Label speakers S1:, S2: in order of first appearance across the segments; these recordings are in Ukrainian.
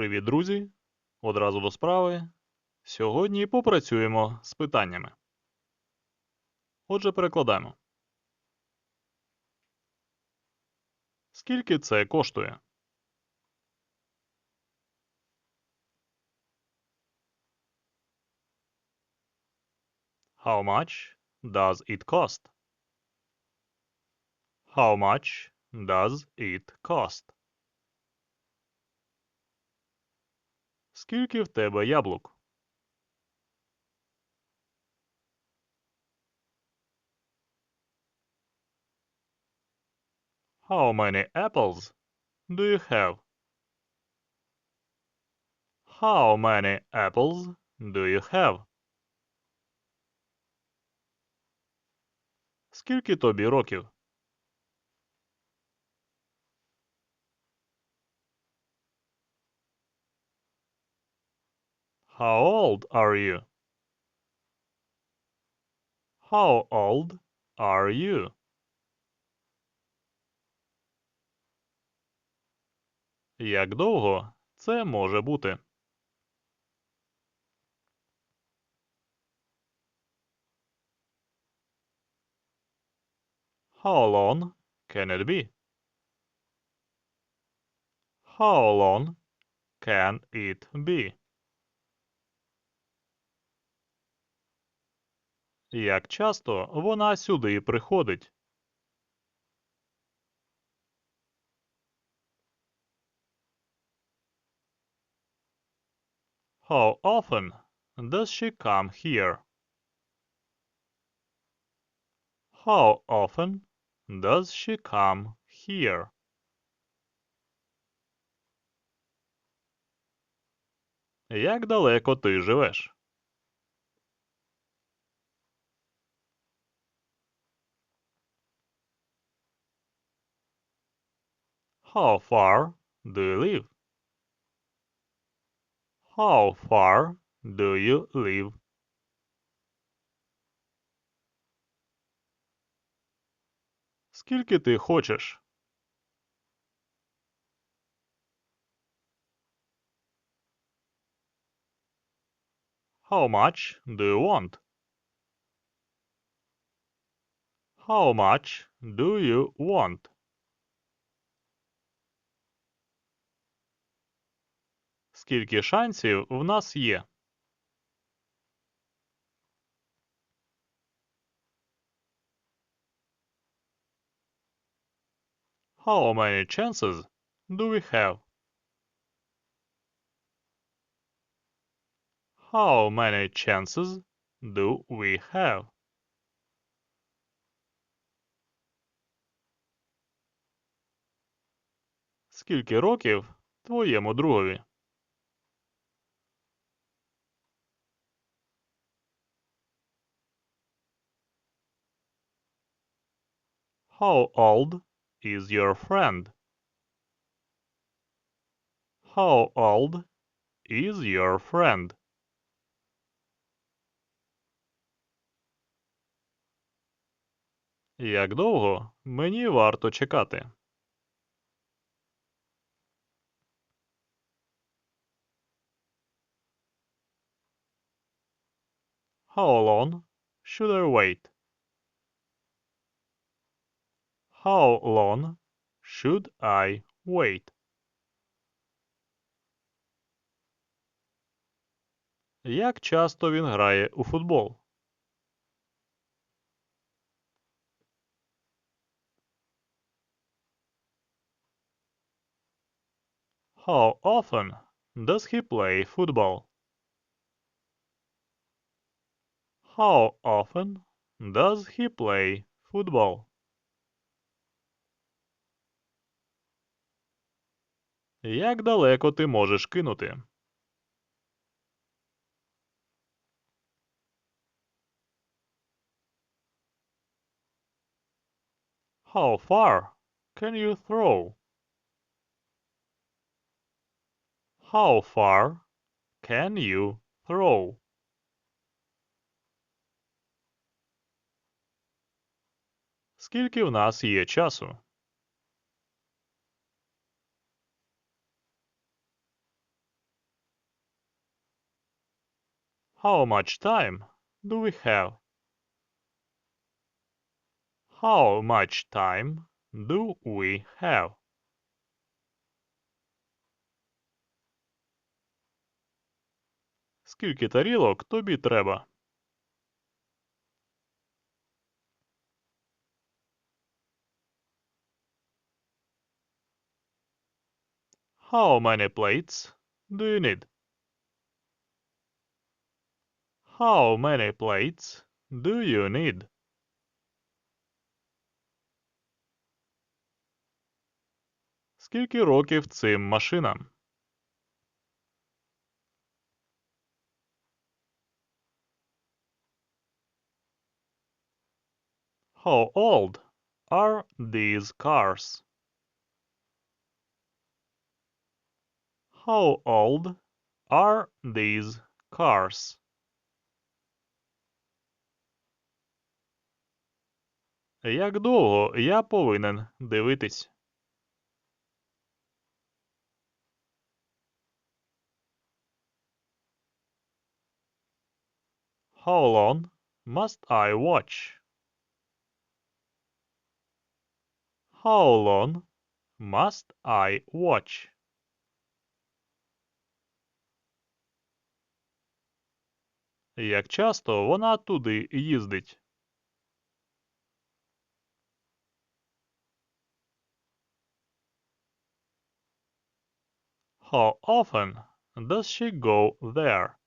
S1: Привіт, друзі! Одразу до справи. Сьогодні попрацюємо з питаннями. Отже, перекладаємо. Скільки це коштує? How much does it cost? How much does it cost? Скільки в тебе яблук? How many apples do you have? How many apples do you have? Скільки тобі років? How old are you? How old are you? Як довго це може бути? How long can it be? How long can it be? Як часто вона сюди приходить? How often does she come here? How often does she come here? Як далеко ти живеш? How far do you live? How far do you live? Скільки ти хочеш? How much do you want? How much do you want? Скільки шансів в нас є? How many chances do we have? How many chances do we have? Скільки років твоєму другові? How old is your friend? How old is your friend? Як довго мені варто чекати? How long should I wait? How long should I wait? Як часто він грає у футбол? How often does he play football? How often does he play football? Як далеко ти можеш кинути? How far can you throw? How far can you throw? Скільки в нас є часу? How much time do we have? How much time do we have? Скільки тарілок тобі треба? How many plates do you need? How many plates do you need? Скільки років цим машинам? How old are these cars? How old are these cars? Як довго я повинен дивитись? How long must I watch? How long must I watch? Як часто вона туди їздить? How often does she go there?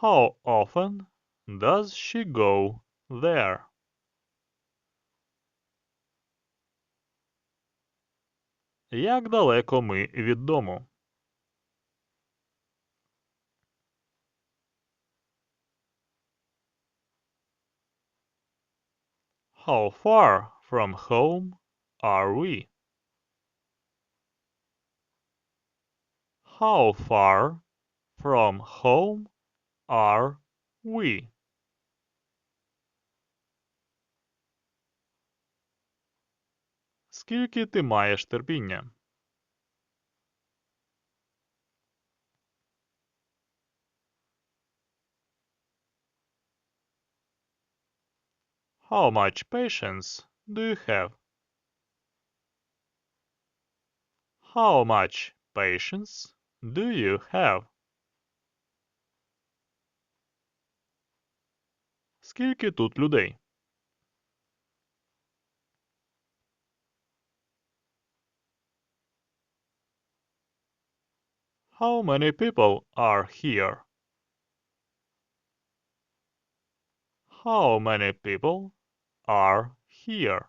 S1: How often does she go there? Як далеко ми від дому? How far from home are we? How far from home are we? Скільки ти маєш терпіння? How much patience do you have? How much patience do you have? Скільки тут людей? How many people are here? How many people are here?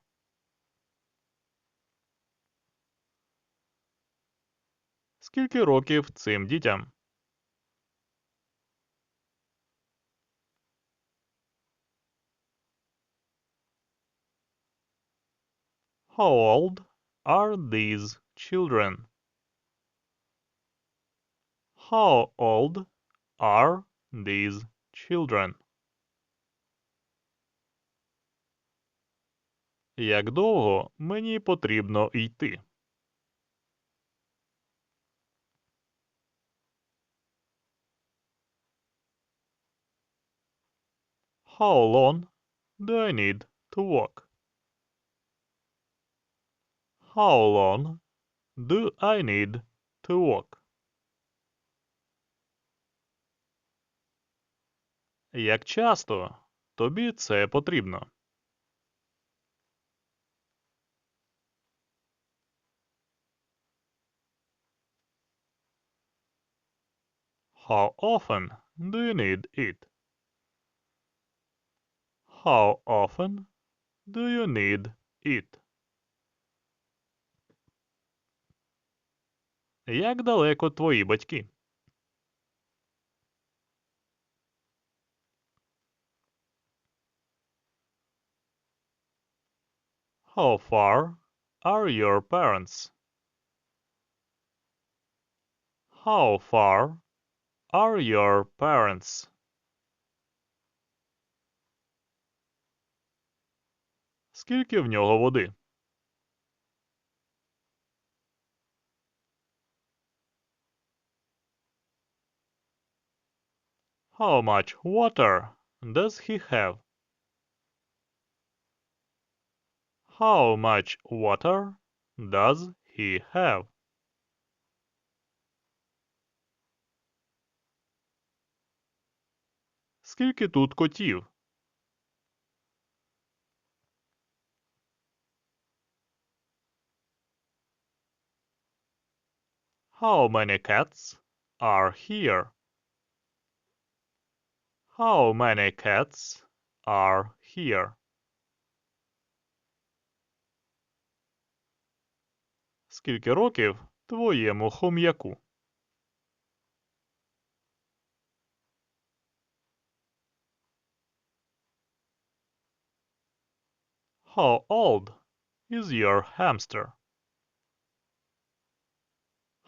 S1: Скільки років цим дітям? How old are these children? How old are these children? Як довго мені потрібно йти? How long do I need to walk? How long do I need to walk? Як часто тобі це потрібно? How often do you need it? How often do you need it? Як далеко твої батьки? How far are your parents? How far are your parents? Скільки в нього води? How much water does he have? How much water does he have? Скільки тут котів? How many cats are here? How many cats are here? Скільки років твоєму хом'яку? How old is your hamster?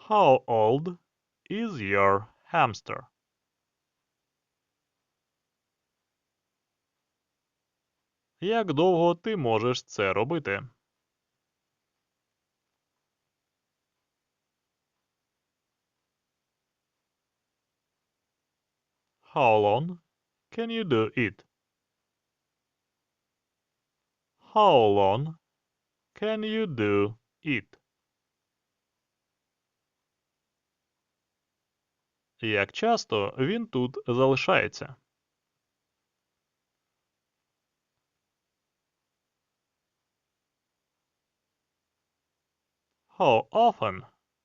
S1: How old is your hamster? Як довго ти можеш це робити? How long can you do it? How long can you do it? Як часто він тут залишається? How often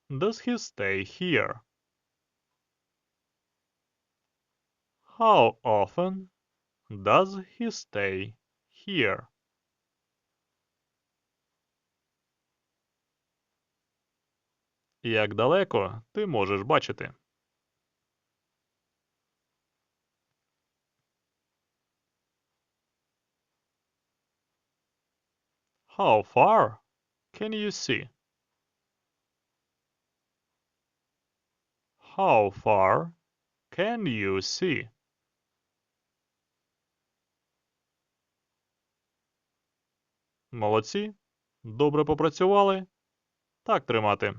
S1: does he stay here? How often does he stay here? Як далеко ти можеш бачити? How far can you see? How far can you see? Молодці. Добре попрацювали. Так тримати.